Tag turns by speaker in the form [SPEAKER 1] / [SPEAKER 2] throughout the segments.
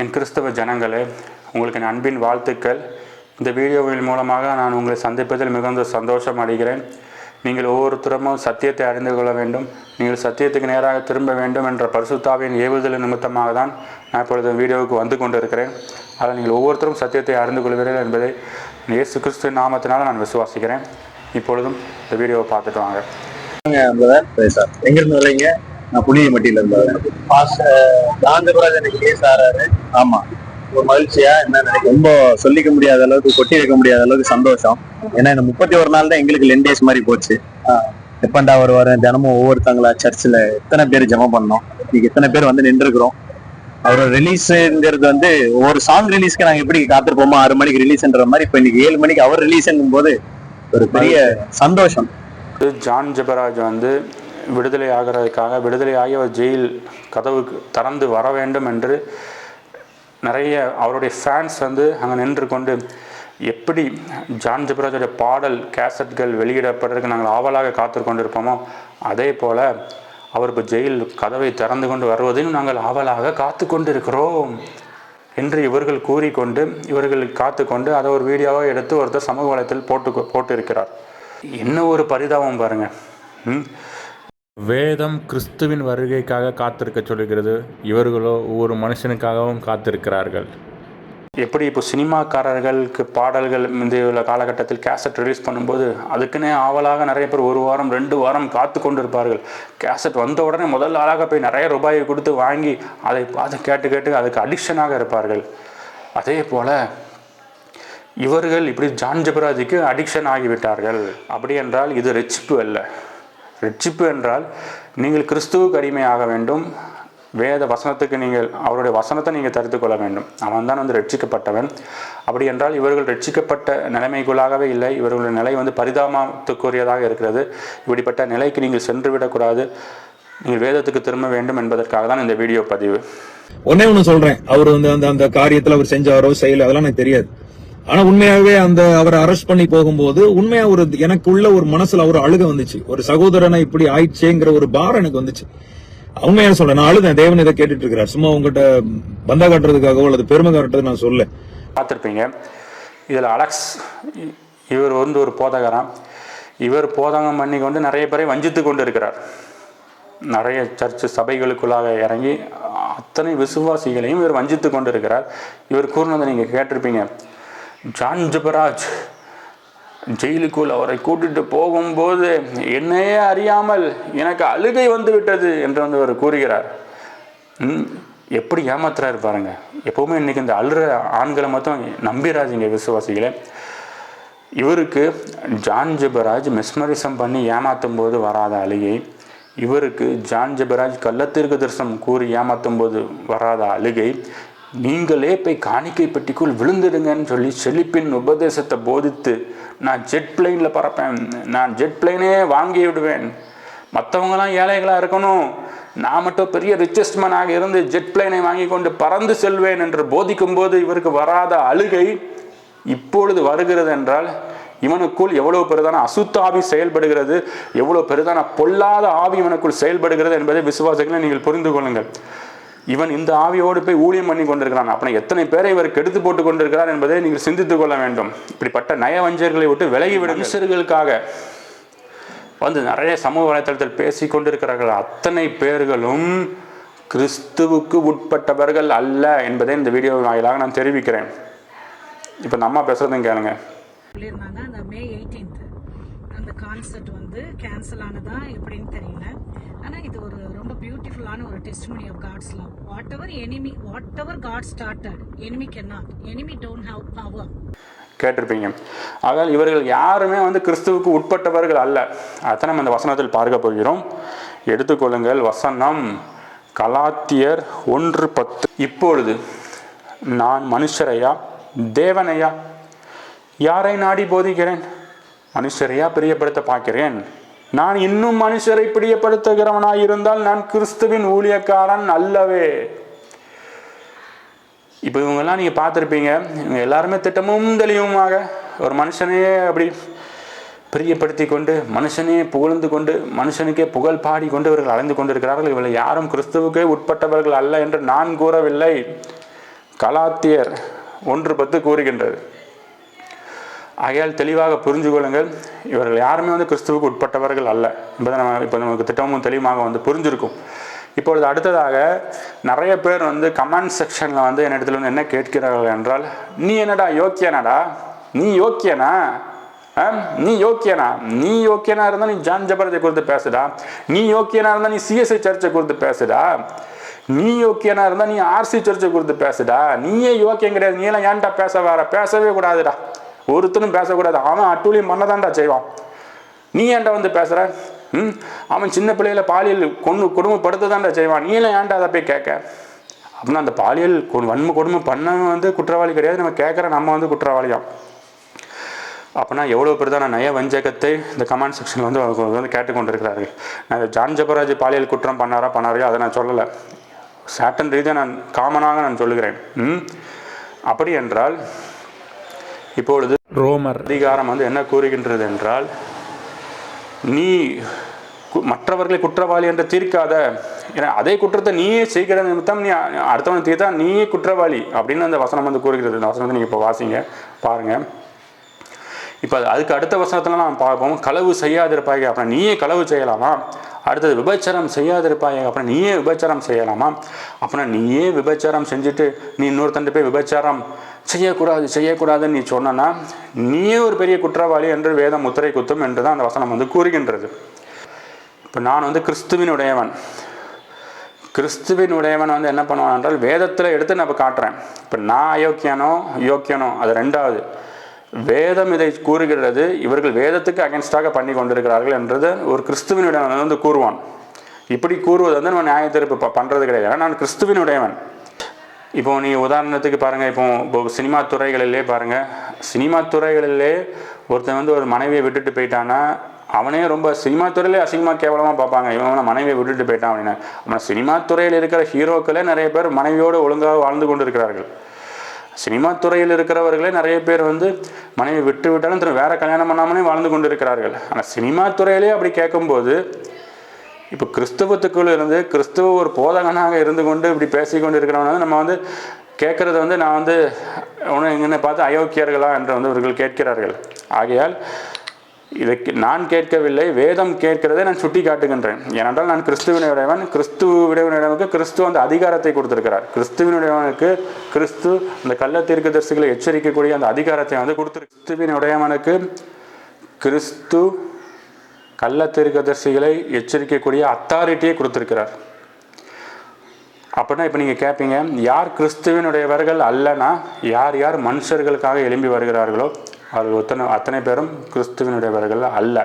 [SPEAKER 1] என் கிறிஸ்தவ ஜனங்களே உங்களுக்கு என் அன்பின் வாழ்த்துக்கள். இந்த வீடியோவின் மூலமாக நான் உங்களை சந்திப்பதில் மிகுந்த சந்தோஷம் அடைகிறேன். நீங்கள் ஒவ்வொருத்தரமும் சத்தியத்தை அறிந்து கொள்ள வேண்டும். நீங்கள் சத்தியத்துக்கு நேராக திரும்ப வேண்டும் என்ற பரிசுத்தாவின் ஏவுதல் நிமித்தமாக தான் நான் இப்பொழுது வீடியோவுக்கு வந்து கொண்டிருக்கிறேன். அதில் நீங்கள் ஒவ்வொருத்தரும் சத்தியத்தை அறிந்து கொள்வீர்கள் என்பதை இயேசு கிறிஸ்து நாமத்தினால் நான் விசுவாசிக்கிறேன். இப்பொழுதும் இந்த வீடியோவை பார்த்துட்டு வாங்க.
[SPEAKER 2] பிரதர் சார் எங்க இருந்து வர்றீங்க நான் புனியமட்டியில இருந்து வரேன். காந்திபுராஜ் எனக்கு கேஸ் ஆறாரு. ஆமா. ஒரு மகிழ்ச்சியா என்ன நினைக்க ரொம்ப சொல்லிக்க முடியாத அளவுக்கு கொட்டி வைக்க முடியாத அளவுக்கு சந்தோஷம். ஏன்னா இந்த முப்பத்தி ஒரு நாள் தான் எங்களுக்கு லென் டேஸ் மாதிரி போச்சு. எப்பண்டா வருவாரு? தினமும் ஒவ்வொருத்தங்களா சர்ச்சில் எத்தனை பேர் ஜெபம் பண்ணோம்? இன்னைக்கு எத்தனை பேர் வந்து நின்றுக்கிறோம் அவரோட ரிலீஸ்ங்கிறது வந்து ஒவ்வொரு சாங் ரிலீஸ்க்கு நாங்க எப்படி காத்திருப்போமோ ஆறு மணிக்கு ரிலீஸ்ன்ற மாதிரி இப்ப இன்னைக்கு ஏழு மணிக்கு அவர் ரிலீஸ்ங்கும் போது ஒரு பெரிய சந்தோஷம்.
[SPEAKER 1] ஜான் ஜெபராஜ் வந்து விடுதலை ஆகிறதுக்காக விடுதலை ஆகி அவர் ஜெயில் கதவுக்கு திறந்து வர வேண்டும் என்று நிறைய அவருடைய ஃபேன்ஸ் வந்து அங்கே நின்று கொண்டு எப்படி ஜான் ஜெபராஜோட பாடல் கேசட்கள் வெளியிடப்படுறதுக்கு நாங்கள் ஆவலாக காத்து கொண்டிருப்போமோ அதே போல் அவர் இப்போ ஜெயில் கதவை திறந்து கொண்டு வருவதையும் நாங்கள் ஆவலாக காத்து கொண்டிருக்கிறோம் என்று இவர்கள் கூறிக்கொண்டு இவர்கள் காத்துக்கொண்டு அதை ஒரு வீடியோவாக எடுத்து ஒருத்தர் சமூக வலைத்தில் போட்டு போட்டு இருக்கிறார் என்ன ஒரு பரிதாபம் பாருங்கள் வேதம் கிறிஸ்துவின் வருகைக்காக காத்திருக்க சொல்கிறது இவர்களோ ஒவ்வொரு மனுஷனுக்காகவும் காத்திருக்கிறார்கள். எப்படி இப்போ சினிமாக்காரர்களுக்கு பாடல்கள் முந்தைய உள்ள காலகட்டத்தில் கேசட் ரிலீஸ் பண்ணும்போது அதுக்குன்னே ஆவலாக நிறைய பேர் ஒரு வாரம் ரெண்டு வாரம் காத்து கொண்டு இருப்பார்கள் கேசட் வந்த உடனே முதல் ஆளாக போய் நிறைய ரூபாயை கொடுத்து வாங்கி அதை பார்த்து கேட்டு கேட்டு அதுக்கு அடிக்ஷனாக இருப்பார்கள். அதே போல் இவர்கள் இப்படி ஜான்ஜபராஜிக்கு அடிக்ஷன் ஆகிவிட்டார்கள். அப்படி என்றால் இது ரெச்சிப்பு அல்ல. ரட்சிப்பு என்றால் நீங்கள் கிறிஸ்துவுக்கு அடிமையாக வேண்டும். வேத வசனத்துக்கு நீங்கள் அவருடைய வசனத்தை நீங்கள் தரித்து கொள்ள வேண்டும். அவன் தான் வந்து ரட்சிக்கப்பட்டவன். அப்படி என்றால் இவர்கள் ரட்சிக்கப்பட்ட நிலைமைக்குள்ளாகவே இல்லை. இவர்களுடைய நிலை வந்து பரிதாபத்துக்குரியதாக இருக்கிறது. இப்படிப்பட்ட நிலைக்கு நீங்கள் சென்று விடக்கூடாது நீங்கள் வேதத்துக்கு திரும்ப வேண்டும் என்பதற்காக தான் இந்த வீடியோ பதிவு.
[SPEAKER 3] ஒன்னே ஒன்று சொல்றேன். அவர் வந்து அந்த அந்த காரியத்தில் அவர் செஞ்சாரோ செய்யல அதெல்லாம் எனக்கு தெரியாது. ஆனா உண்மையாவே அந்த அவரை அரெஸ்ட் பண்ணி போகும்போது உண்மையா ஒரு எனக்குள்ள ஒரு மனசுல ஒரு அழுக வந்துச்சு. ஒரு சகோதரனை இப்படி ஆயிடுச்சேங்கிற ஒரு பாரம் எனக்கு வந்துச்சு. அவங்க என்ன சொல்ல நான் அழுதேன் தேவன் இதை கேட்டுட்டு இருக்கிறார் சும்மா உங்ககிட்ட பந்தா காட்டுறதுக்காகவோ அல்லது பெருமை காட்டுறது நான் சொல்ல
[SPEAKER 1] பார்த்துருப்பீங்க. இதில் அலெக்ஸ் இவர் வந்து ஒரு போதகராம். இவர் போதகம் பண்ணி கொண்டு நிறைய பேரை வஞ்சித்து கொண்டு இருக்கிறார் நிறைய சர்ச் சபைகளுக்குள்ளாக இறங்கி அத்தனை விசுவாசிகளையும் இவர் வஞ்சித்து கொண்டு இருக்கிறார் இவர் கூறினதை நீங்கள் கேட்டிருப்பீங்க. ஜான் ஜபராஜ் ஜெயிலுக்குள் அவரை கூட்டிட்டு போகும்போது என்னையே அறியாமல் எனக்கு அழுகை வந்து விட்டது என்று வந்து அவர் கூறுகிறார். ம், எப்படி ஏமாத்துறாரு பாருங்க. எப்பவுமே இன்னைக்கு இந்த அழுற ஆண்களை மட்டும் நம்பிராஜிங்க விசுவாசிகளே. இவருக்கு ஜான் ஜெபராஜ் மெஸ்மரிசம் பண்ணி ஏமாத்தும் போது வராத அழுகை. இவருக்கு ஜான் ஜெபராஜ் கள்ளத்திற்கு தரிசனம் கூறி ஏமாத்தும் போது வராத அழுகை. நீங்களே போய் காணிக்கை பெட்டிக்குள் விழுந்துடுங்கன்னு சொல்லி செழிப்பின் உபதேசத்தை போதித்து நான் ஜெட் பிளைனில் பறப்பேன். நான் ஜெட் பிளைனே வாங்கி விடுவேன். மற்றவங்களாம் ஏழைகளாக இருக்கணும். நான் மட்டும் பெரிய ரிச்சஸ்ட் மேனாக இருந்து ஜெட் பிளைனை வாங்கி கொண்டு பறந்து செல்வேன் என்று போதிக்கும் போது இவருக்கு வராத அழுகை இப்பொழுது வருகிறது என்றால் இவனுக்குள் எவ்வளவு பெரிதான அசுத்த ஆவி செயல்படுகிறது எவ்வளவு பெரிதான பொல்லாத ஆவி இவனுக்குள் செயல்படுகிறது என்பதை விசுவாசங்களை நீங்கள் புரிந்து கொள்ளுங்கள். இவன் இந்த ஆவியோடு போய் ஊழியம் பண்ணி கொண்டிருக்கிறான். அப்புறம் எத்தனை பேரை இவர் கெடுத்து போட்டு கொண்டிருக்கிறார் என்பதை நீங்கள் சிந்தித்துக் கொள்ள வேண்டும். இப்படிப்பட்ட நயவஞ்சர்களை விட்டு விலகி விட மனுஷர்களுக்காக வந்து நிறைய சமூக வலைத்தளத்தில் பேசி கொண்டிருக்கிறார்கள். அத்தனை பேர்களும் கிறிஸ்துவுக்கு உட்பட்டவர்கள் அல்ல என்பதை இந்த வீடியோ வாயிலாக நான் தெரிவிக்கிறேன். இப்போ நம்ம பேசுறதும் கேளுங்க.
[SPEAKER 4] சொல்லியிருந்தாங்க அந்த மே 18th அந்த கான்சர்ட் வந்து கேன்சல் ஆனதா எப்படின்னு தெரியல. ஆனால் இது ஒரு ரொம்ப பியூட்டிஃபுல்லான ஒரு testimony of God's love whatever enemy whatever God started enemy can not enemy don't have power
[SPEAKER 1] கேட்டிருப்பீங்க. ஆகையால் இவர்கள் யாருமே வந்து கிறிஸ்துவுக்கு உட்பட்டவர்கள் அல்ல. அதை நம்ம இந்த வசனத்தில் பார்க்க போகிறோம். எடுத்துக்கொள்ளுங்கள். வசனம் கலாத்தியர் ஒன்று பத்து. இப்பொழுது நான் மனுஷரையா? தேவனையா? யாரை நாடி போதிக்கிறேன்? மனுஷரையா பிரியப்படுத்த பார்க்கிறேன்? நான் இன்னும் மனுஷரை பிரியப்படுத்துகிறவனாயிருந்தால் நான் கிறிஸ்துவின் ஊழியக்காரன் அல்லவே. இப்போ இவங்கெல்லாம் நீங்கள் பார்த்துருப்பீங்க. இவங்க எல்லாருமே திட்டமும் தெளிவுமாக ஒரு மனுஷனையே அப்படி பிரியப்படுத்தி கொண்டு மனுஷனே புகழ்ந்து கொண்டு மனுஷனுக்கே புகழ் பாடி கொண்டு இவர்கள் அலைந்து கொண்டிருக்கிறார்கள். இவர்கள் யாரும் கிறிஸ்துவுக்கே உட்பட்டவர்கள் அல்ல என்று நான் கூறவில்லை. கலாத்தியர் ஒன்று பத்து கூறுகின்றது. ஆகையால் தெளிவாக புரிஞ்சு கொள்ளுங்கள். இவர்கள் யாருமே வந்து கிறிஸ்துவுக்கு உட்பட்டவர்கள் அல்ல. என்பதை நம்ம இப்போ நமக்கு திட்டமும் தெளிவாக வந்து புரிஞ்சிருக்கும். இப்பொழுது அடுத்ததாக நிறைய பேர் வந்து கமெண்ட் செக்ஷனில் வந்து என்னிடத்துல வந்து என்ன கேட்கிறார்கள் என்றால் நீ என்னடா யோக்கியனாடா? நீ யோக்கியனா? ஆ? நீ யோக்கியனா? நீ யோக்கியனா இருந்தா நீ ஜான் ஜபரத்தை குறித்து பேசுடா. நீ யோக்கியனா இருந்தா நீ சிஎஸ்ஐ சர்ச்சை குறித்து பேசுடா. நீ யோக்கியனா இருந்தா நீ ஆர்சி சர்ச்சை குறித்து பேசுடா. நீயே யோக்கியம் கிடையாது. நீ எல்லாம் ஏன்டா பேச வர? பேசவே கூடாதுடா. ஒருத்தனும் பேசக்கூடாது. அவன் அட்டூழியம் பண்ணதான்டா செய்வான். நீ ஏன்டா வந்து பேசுற? ம்? அவன் சின்ன பிள்ளையில பாலியல் கொண்டு கொடுமைப்படுத்ததான்டா செய்வான். நீ எல்லாம் ஏன்டா அதை போய் கேட்க? அப்படின்னா அந்த பாலியல் வன்மை கொடுமை பண்ணவன் வந்து குற்றவாளி கிடையாது. நம்ம கேட்குற நம்ம வந்து குற்றவாளியாம் அப்படின்னா எவ்வளோ பேர் தான் நய வஞ்சகத்தை இந்த கமெண்ட் செக்ஷனில் வந்து வந்து கேட்டுக்கொண்டிருக்கிறார்கள் நான் ஜான் ஜபராஜ் பாலியல் குற்றம் பண்ணாரா பண்ணாரையோ? அதை நான் சொல்லலை. சாட்டன் ரீதியாக நான் காமனாக நான் சொல்லுகிறேன். ம்? அப்படி என்றால் இப்பொழுது ரோமர். அதிகாரம் வந்து என்ன கூறுகின்றது என்றால் நீ மற்றவர்களை குற்றவாளி என்று தீர்க்காத ஏன்னா அதே குற்றத்தை நீயே செய்கிற நிமித்தம் நீ அடுத்தவனை தீர்த்தா நீயே குற்றவாளி அப்படின்னு அந்த வசனம் வந்து கூறுகிறது. இந்த வசனத்தை நீங்கள் இப்போ வாசிங்க பாருங்கள் இப்போ அதுக்கு அடுத்த வசனத்துல நாம் பார்ப்போம் களவு செய்யாதிருப்பாய் அப்புறம் நீயே களவு செய்யலாமா? அடுத்தது விபச்சாரம் செய்யாதிருப்பாய் அப்புறம் நீயே விபச்சாரம் செய்யலாமா? அப்புறம் நீயே விபச்சாரம் செஞ்சுட்டு நீ இன்னொருத்தன் போய் விபச்சாரம் செய்யக்கூடாது செய்யக்கூடாதுன்னு நீ சொன்னனா நீயே ஒரு பெரிய குற்றவாளி என்று வேதம் முத்திரை குத்தும் என்று தான் அந்த வசனம் வந்து கூறுகின்றது. இப்போ நான் வந்து கிறிஸ்துவினுடையவன். கிறிஸ்துவின் உடையவன் வந்து என்ன பண்ணுவான் என்றால் வேதத்தில் எடுத்து நான் இப்போ காட்டுறேன். இப்போ நான் அயோக்கியனோ யோக்கியனோ அது ரெண்டாவது. வேதம் இதை கூறுகிறது. இவர்கள் வேதத்துக்கு அகென்ஸ்டாக பண்ணி கொண்டிருக்கிறார்கள் என்றது ஒரு கிறிஸ்துவனுடைய வந்து கூறுவான். இப்படி கூறுவது வந்து நம்ம நியாய தீர்ப்பு பண்ணுறது கிடையாது. ஏன்னா நான் கிறிஸ்துவினுடையவன். இப்போ நீ உதாரணத்துக்கு பாருங்கள் இப்போ இப்போ சினிமா துறைகளிலே பாருங்கள் சினிமா துறைகளிலே ஒருத்தன் வந்து ஒரு மனைவியை விட்டுட்டு போயிட்டான்னா அவனே ரொம்ப சினிமா துறையிலே அசிங்கமாக கேவலமாக பார்ப்பாங்க. இவன் மனைவியை விட்டுட்டு போயிட்டான் அப்படின்னு. ஆனால் சினிமா துறையில் இருக்கிற ஹீரோக்களே நிறைய பேர் மனைவியோடு ஒழுங்காக வாழ்ந்து கொண்டு இருக்கிறார்கள் சினிமா துறையில் இருக்கிறவர்களே நிறைய பேர் வந்து மனைவி விட்டு விட்டாலும் திரும்ப வேற கல்யாணம் பண்ணாமலே வாழ்ந்து கொண்டு இருக்கிறார்கள் ஆனால் சினிமா துறையிலே அப்படி கேட்கும்போது இப்போ கிறிஸ்தவத்துக்குள் இருந்து கிறிஸ்துவ ஒரு போதகனாக இருந்து கொண்டு இப்படி பேசிக்கொண்டு இருக்கிறவங்க வந்து நம்ம வந்து கேட்குறது வந்து நான் வந்து உன என்னை பார்த்து அயோக்கியர்களா என்று வந்து இவர்கள் கேட்கிறார்கள். ஆகையால் இதை நான் கேட்கவில்லை வேதம் கேட்கிறதை நான் சுட்டி காட்டுகின்றேன். ஏனென்றால் நான் கிறிஸ்துவினுடையவன் கிறிஸ்துவினுடையவனுக்கு கிறிஸ்து அந்த அதிகாரத்தை கொடுத்திருக்கிறார். கிறிஸ்துவினுடையவனுக்கு கிறிஸ்து அந்த கள்ள தீர்க்கதரிசிகளை எச்சரிக்கக்கூடிய அந்த அதிகாரத்தை வந்து கொடுத்து கிறிஸ்துவினுடையவனுக்கு கிறிஸ்து கள்ள தீர்க்கதரிசிகளை எச்சரிக்கக்கூடிய அத்தாரிட்டியை கொடுத்திருக்கிறார். அப்படின்னா இப்போ நீங்கள் கேட்பீங்க யார் கிறிஸ்துவினுடையவர்கள் அல்லனா யார் யார் மனுஷர்களுக்காக எழும்பி வருகிறார்களோ அவர்கள் அத்தனை அத்தனை பேரும் கிறிஸ்துவினுடையவர்கள் அல்ல.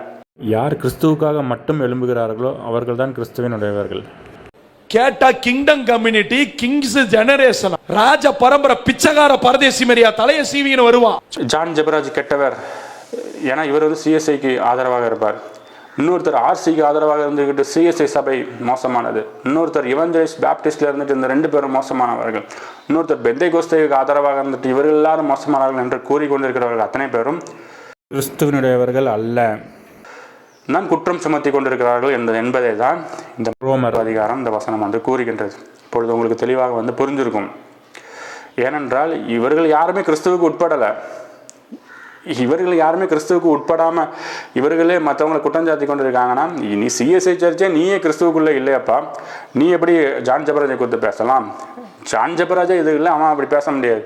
[SPEAKER 1] யார் கிறிஸ்துவுக்காக மட்டும் எழும்புகிறார்களோ அவர்கள் தான் கிறிஸ்துவினுடையவர்கள்.
[SPEAKER 5] கேட்டா கிங்டம் கம்யூனிட்டி கிங்ஸ் ஜெனரேஷன் ராஜ பரம்பரை பிச்சைக்கார பரதேசி மரியா தலைய சீவின்னு வருவான்.
[SPEAKER 1] ஜான் ஜெபராஜ் கெட்டவர். ஏன்னா இவர் வந்து சிஎஸ்ஐக்கு ஆதரவாக இருப்பார். இன்னொருத்தர் ஆர்சிக்கு ஆதரவாக இருந்துக்கிட்டு சிஎஸ்ஐ சபை மோசமானது. இன்னொருத்தர் இவஞ்சலிஸ் பேப்டிஸ்ட்ல இருந்துட்டு இந்த ரெண்டு பேரும் மோசமானவர்கள். இன்னொருத்தர் பெந்தை கோஸ்தைக்கு ஆதரவாக இருந்துட்டு இவர்கள் எல்லாரும் மோசமானவர்கள் என்று கூறிக்கொண்டிருக்கிறவர்கள் அத்தனை பேரும் கிறிஸ்துவனுடையவர்கள் அல்ல. நான் குற்றம் சுமத்தி கொண்டிருக்கிறார்கள் என்பது என்பதை தான் இந்த ரோமர். அதிகாரம் இந்த வசனம் வந்து கூறுகின்றது. இப்பொழுது உங்களுக்கு தெளிவாக வந்து புரிஞ்சிருக்கும். ஏனென்றால் இவர்கள் யாருமே கிறிஸ்துவுக்கு உட்படலை. இவர்கள் யாருமே கிறிஸ்துவுக்கு உட்படாமல் இவர்களே மற்றவங்களை குற்றஞ்சாத்தி கொண்டு இருக்காங்கன்னா நீ சிஎஸ்ஐ சர்ச்சே நீயே கிறிஸ்துவுக்குள்ளே இல்லையப்பா. நீ எப்படி ஜான் ஜபராஜை குறித்து பேசலாம்? ஜான் ஜபராஜா இது இல்லை அவன் அப்படி பேச முடியாது.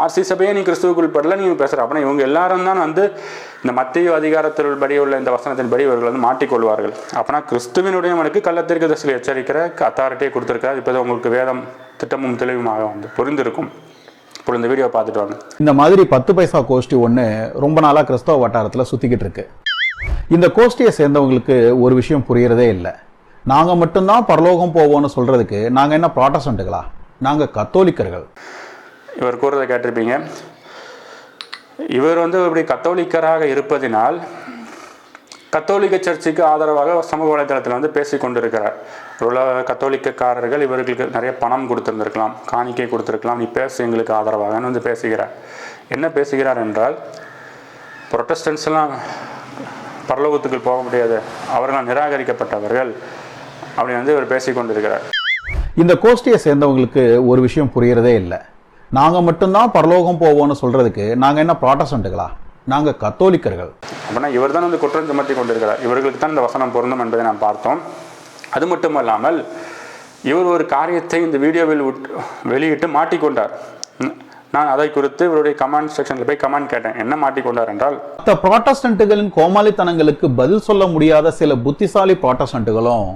[SPEAKER 1] ஆர்சி சபையே நீ கிறிஸ்துவுக்குள் படல நீ பேசுகிற அப்படின்னா இவங்க எல்லாரும் தான் வந்து இந்த மத்திய அதிகாரத்தில் படி உள்ள இந்த வசனத்தின்படி இவர்கள் வந்து மாட்டிக்கொள்வார்கள். அப்படின்னா கிறிஸ்துவினுடையவனுக்கு கள்ளத்திற்கு தசையில் எச்சரிக்கிற அத்தாரிட்டியை கொடுத்துருக்கிறார். இப்போ உங்களுக்கு வேதம் திட்டமும் தெளிவுமாக வந்து புரிந்திருக்கும். இப்போ இந்த வீடியோ பார்த்துட்டு வாங்க.
[SPEAKER 6] இந்த மாதிரி பத்து பைசா கோஷ்டி ஒன்று ரொம்ப நாளாக கிறிஸ்தவ வட்டாரத்தில் சுற்றிக்கிட்டு இருக்கு. இந்த கோஷ்டியை சேர்ந்தவங்களுக்கு ஒரு விஷயம் புரியறதே இல்லை. நாங்கள் மட்டும்தான் பரலோகம் போவோம்னு சொல்கிறதுக்கு நாங்கள் என்ன ப்ராட்டஸ்டண்ட்டுகளா நாங்கள் கத்தோலிக்கர்கள்.
[SPEAKER 1] இவர் கூறதை கேட்டிருப்பீங்க. இவர் வந்து இப்படி கத்தோலிக்கராக இருப்பதினால் கத்தோலிக்க சர்ச்சுக்கு ஆதரவாக சமூக வலைதளத்தில் வந்து பேசி கொண்டிருக்கிறார். உலக கத்தோலிக்கக்காரர்கள் இவர்களுக்கு நிறைய பணம் கொடுத்துருந்துருக்கலாம் காணிக்கை கொடுத்துருக்கலாம். நீ பேசு எங்களுக்கு ஆதரவாகன்னு வந்து பேசுகிறார். என்ன பேசுகிறார் என்றால் ப்ரொட்டஸ்டன்ஸ்லாம் பரலோகத்துக்கு போக முடியாது. அவர்கள் நிராகரிக்கப்பட்டவர்கள் அப்படி வந்து இவர் பேசி கொண்டிருக்கிறார்.
[SPEAKER 6] இந்த கோஷ்டியை சேர்ந்தவங்களுக்கு ஒரு விஷயம் புரியறதே இல்லை. நாங்கள் மட்டும்தான் பரலோகம் போவோம்னு சொல்கிறதுக்கு நாங்கள் என்ன ப்ராட்டஸ்டண்ட்டுகளா நாங்க கத்தோலிக்கர்கள்.
[SPEAKER 1] அப்படின்னா இவர் தான் வந்து குற்றம் சுமத்தி கொண்டிருக்கிறார். இவர்களுக்கு தான் இந்த வசனம் பொருந்தும் என்பதை நாம் பார்த்தோம். அது மட்டுமல்லாமல் இவர் ஒரு காரியத்தை இந்த வீடியோவில் வெளியிட்டு மாட்டிக்கொண்டார். நான் அதை குறித்து இவருடைய கமெண்ட் செக்ஷனில் போய் கமெண்ட் கேட்டேன். என்ன மாட்டிக்கொண்டார் என்றால்
[SPEAKER 6] மற்ற ப்ராட்டஸ்டன்ட்டுகளின் கோமாளித்தனங்களுக்கு பதில் சொல்ல முடியாத சில புத்திசாலி ப்ராட்டஸ்டன்ட்டுகளும்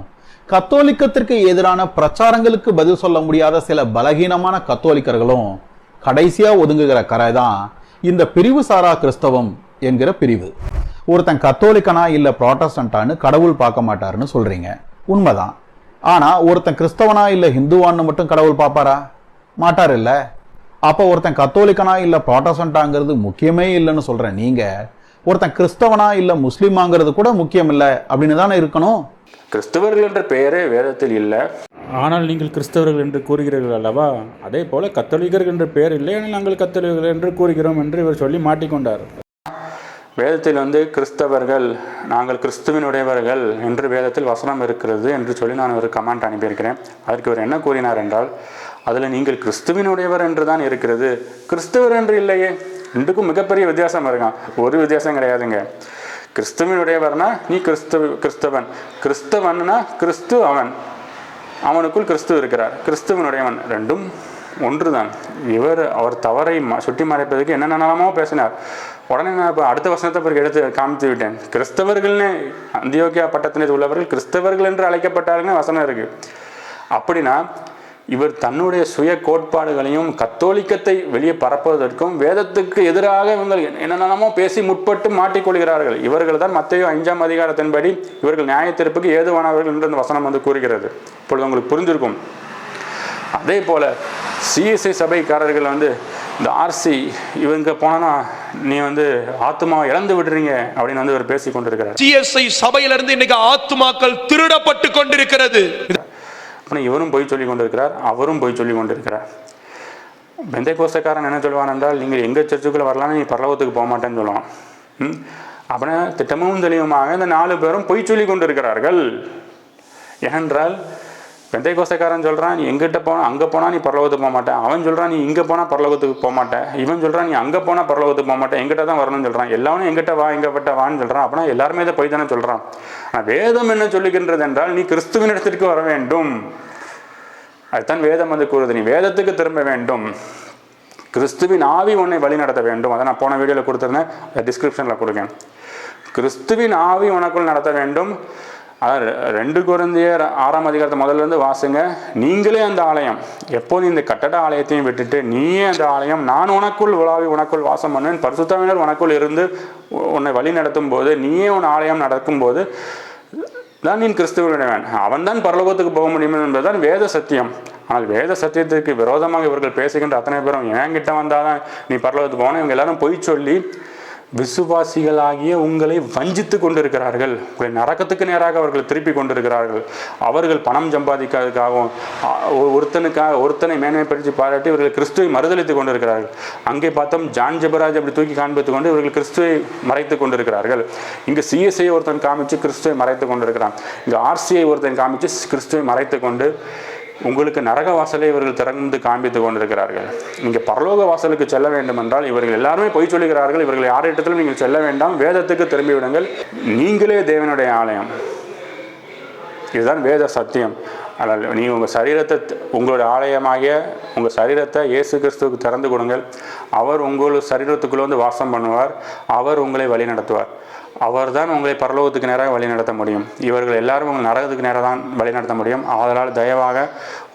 [SPEAKER 6] கத்தோலிக்கத்திற்கு எதிரான பிரச்சாரங்களுக்கு பதில் சொல்ல முடியாத சில பலகீனமான கத்தோலிக்கர்களும் கடைசியா ஒதுங்குகிற கரை தான் இந்த பிரிவு சாரா கிறிஸ்தவம் என்கிற பிரிவு. ஒருத்தன் கத்தோலிக்கனா இல்லை ப்ராட்டஸ்டன்டான்னு கடவுள் பார்க்க மாட்டாருன்னு சொல்கிறீங்க உண்மைதான். ஆனால் ஒருத்தன் கிறிஸ்தவனா இல்லை ஹிந்துவான்னு மட்டும் கடவுள் பார்ப்பாரா? மாட்டார் இல்லை. அப்போ ஒருத்தன் கத்தோலிக்கனா இல்லை ப்ராட்டஸ்டன்ட்டாங்கிறது முக்கியமே இல்லைன்னு சொல்கிறேன் நீங்கள் ஒருத்தன் கிறிஸ்தவனா இல்ல முஸ்லீமாங்கிறது கூட முக்கியம் இல்லை அப்படின்னு தானே இருக்கணும்?
[SPEAKER 1] கிறிஸ்தவர்கள் என்ற பெயரே வேதத்தில் இல்லை.
[SPEAKER 7] ஆனால் நீங்கள் கிறிஸ்தவர்கள் என்று கூறுகிறீர்கள் அல்லவா? அதே போல கத்தோலிக்கர்கள் என்ற பெயர் இல்லை நாங்கள் கத்தோலிக்கர்கள் என்று கூறுகிறோம் என்று இவர் சொல்லி மாட்டிக்கொண்டார்.
[SPEAKER 1] வேதத்தில் வந்து கிறிஸ்தவர்கள் நாங்கள் கிறிஸ்துவினுடையவர்கள் என்று வேதத்தில் வசனம் இருக்கிறது என்று சொல்லி நான் ஒரு கமெண்ட் அனுப்பியிருக்கிறேன். அதற்கு இவர் என்ன கூறினார் என்றால் அதில் நீங்கள் கிறிஸ்துவினுடையவர் என்று தான் இருக்கிறது. கிறிஸ்துவர் என்று இல்லையே. ரெண்டுக்கும் மிகப்பெரிய வித்தியாசம் இருக்கான் ஒரு வித்தியாசம் கிடையாதுங்க. கிறிஸ்துவினுடையவர்னா நீ கிறிஸ்துவ கிறிஸ்தவன். கிறிஸ்தவன்னா கிறிஸ்து அவன். அவனுக்குள் கிறிஸ்து இருக்கிறார். கிறிஸ்துவனுடையவன். ரெண்டும் ஒன்றுதான். இவர் அவர் தவறை சுட்டி மறைப்பதற்கு என்னென்னலாமோ பேசினார். உடனே நான் இப்போ அடுத்த வசனத்தை பிறகு எடுத்து காமித்து விட்டேன். கிறிஸ்தவர்கள்னு அந்தியோக்கியா பட்டத்தினர் உள்ளவர்கள் கிறிஸ்தவர்கள் என்று அழைக்கப்பட்டாருன்னு வசனம் இருக்கு. அப்படின்னா இவர் தன்னுடைய சுய கோட்பாடுகளையும் கத்தோலிக்கத்தை வெளியே பரப்புவதற்கும் வேதத்துக்கு எதிராக இவங்கள் என்னென்னமோ பேசி முற்பட்டு மாட்டிக்கொள்கிறார்கள். இவர்கள் தான் மத்தையோ அஞ்சாம் அதிகாரத்தின்படி இவர்கள் நியாயத்தீர்ப்புக்கு ஏதுவானவர்கள் என்று அந்த வசனம் வந்து கூறுகிறது. இப்பொழுது உங்களுக்கு புரிஞ்சிருக்கும் அதே போல சிஎஸ்ஐ சபைக்காரர்கள் வந்து இந்த ஆர்சி இவங்க போனா நீ வந்து ஆத்மாவை இழந்து விடுறீங்க அப்படின்னு வந்து இவர் பேசி கொண்டிருக்கிறார்
[SPEAKER 5] சிஎஸ்ஐ சபையிலிருந்து இன்னைக்கு ஆத்துமாக்கள் திருடப்பட்டு கொண்டிருக்கிறது.
[SPEAKER 1] அப்புறம் இவரும் போய் சொல்லி கொண்டிருக்கிறார் அவரும் போய் சொல்லி கொண்டிருக்கிறார். பெந்தை கோஷக்காரன் என்ன சொல்லுவான் என்றால் நீங்கள் எங்கள் சர்ச்சுக்குள்ளே வரலாம்னு நீ பரலோகத்துக்கு போக மாட்டேன்னு சொல்லுவான். அப்படின்னா திட்டமும் தெளிவுமாக இந்த நாலு பேரும் பொய் சொல்லி கொண்டிருக்கிறார்கள். ஏனென்றால் பெந்தை கோசக்காரன் சொல்கிறான் நீ எங்கிட்ட போனால் அங்கே போனால் நீ பரலோகத்துக்கு போக மாட்டேன் அவன் சொல்கிறான் நீ இங்கே போனால் பரலோகத்துக்கு போக மாட்டேன் இவன் சொல்கிறான் நீ அங்கே போனால் பரலோகத்துக்கு போக மாட்டேன் எங்கிட்ட தான் வரணும்னு சொல்கிறான் எல்லாரும் எங்கிட்ட வா எங்கப்பட்ட வான்னு சொல்கிறான் அப்படின்னா எல்லாருமே இதை போய் தானே சொல்கிறான் ஆனால் வேதம் என்ன சொல்லுகின்றது என்றால் நீ கிறிஸ்துவின் இடத்திற்கு வர வேண்டும். அதுதான் வேதம் வந்து கூறுது. நீ வேதத்துக்கு திரும்ப வேண்டும். கிறிஸ்துவின் ஆவி உன்னை வழி நடத்த வேண்டும். அதை நான் போன வீடியோவில் கொடுத்துருந்தேன். டிஸ்கிரிப்ஷனில் கொடுக்கேன். கிறிஸ்துவின் ஆவி உனக்குள் நடத்த வேண்டும். அதான் ரெ- ரெண்டு குழந்தையர் ஆறாம் அதிகாரத்தை முதல்ல இருந்து வாசுங்க. நீங்களே அந்த ஆலயம். எப்போதும் இந்த கட்டட ஆலயத்தையும் விட்டுட்டு நீயே அந்த ஆலயம் நான் உனக்குள் உலாவி உனக்குள் வாசம் பண்ணுவேன் பரிசுத்தவினர் உனக்குள் இருந்து உன்னை வழி நடத்தும் போது நீயே உன் ஆலயம் நடக்கும் போது தான் நீ கிறிஸ்துவனுடையவன். அவன் தான் பரலோகத்துக்கு போக முடியும் என்பதுதான் வேத சத்தியம். ஆனால் வேத சத்தியத்திற்கு விரோதமாக இவர்கள் பேசுகின்ற அத்தனை பேரும் என்கிட்ட வந்தாதான் நீ பரலோகத்துக்கு போன இவங்க எல்லாரும் பொய் சொல்லி விசுவாசிகளாகிய உங்களை வஞ்சித்து கொண்டிருக்கிறார்கள். உங்களை நரக்கத்துக்கு நேராக அவர்கள் திருப்பி கொண்டிருக்கிறார்கள். அவர்கள் பணம் சம்பாதிக்காததுக்காகவும் ஒருத்தனுக்காக ஒருத்தனை மேன்மைப்படுத்தி பாராட்டி இவர்கள் கிறிஸ்துவை மறுதளித்து கொண்டிருக்கிறார்கள். அங்கே பார்த்தோம் ஜான் ஜபராஜ் அப்படி தூக்கி காண்பித்து கொண்டு இவர்கள் கிறிஸ்துவை மறைத்து கொண்டிருக்கிறார்கள். இங்கு சிஎஸ்ஐ ஒருத்தன் காமிச்சு கிறிஸ்துவை மறைத்து கொண்டிருக்கிறான். இங்கு ஆர்சிஐ ஒருத்தன் காமிச்சு கிறிஸ்துவை மறைத்து கொண்டு உங்களுக்கு நரக வாசலை இவர்கள் திறந்து காண்பித்து கொண்டிருக்கிறார்கள். நீங்கள் பரலோக வாசலுக்கு செல்ல வேண்டும் என்றால் இவர்கள் எல்லாருமே பொய் சொல்லுகிறார்கள். இவர்கள் யாரிடத்திலும் நீங்கள் செல்ல வேண்டாம். வேதத்துக்கு திரும்பிவிடுங்கள். நீங்களே தேவனுடைய ஆலயம். இதுதான் வேத சத்தியம். ஆனால் நீ உங்கள் சரீரத்தை உங்களுடைய ஆலயமாகிய உங்கள் சரீரத்தை இயேசு கிறிஸ்துவுக்கு திறந்து கொடுங்கள். அவர் உங்கள் சரீரத்துக்குள்ளே வந்து வாசம் பண்ணுவார். அவர் உங்களை வழி நடத்துவார் அவர் தான் உங்களை பரலோகத்துக்கு நேராக வழி நடத்த முடியும். இவர்கள் எல்லாரும் உங்கள் நரகத்துக்கு நேராக தான் வழி நடத்த முடியும். அதனால் தயவாக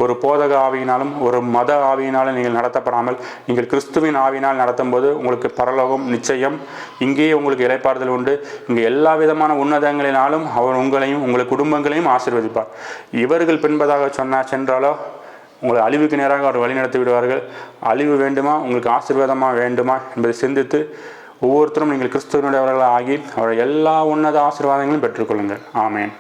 [SPEAKER 1] ஒரு போதக ஆவியினாலும் ஒரு மத ஆவியினாலும் நீங்கள் நடத்தப்படாமல் நீங்கள் கிறிஸ்துவின் ஆவியினால் நடத்தும் போது உங்களுக்கு பரலோகம் நிச்சயம். இங்கேயே உங்களுக்கு இலைப்பாறுதல் உண்டு. இங்கே எல்லா விதமான உன்னதங்களினாலும் அவர் உங்களையும் உங்கள் குடும்பங்களையும் ஆசிர்வதிப்பார். இவர்கள் பின்பதாக சொன்ன சென்றாலோ உங்களை அழிவுக்கு நேராக அவர் வழிநடத்தி விடுவார்கள். அழிவு வேண்டுமா? உங்களுக்கு ஆசீர்வாதமாக வேண்டுமா? என்பதை சிந்தித்து ஒவ்வொருத்தரும் நீங்கள் கிறிஸ்துவனுடையவர்களாகி ஆகி அவருடைய எல்லா உன்னத ஆசீர்வாதங்களும் பெற்றுக்கொள்ளுங்கள். ஆமேன்.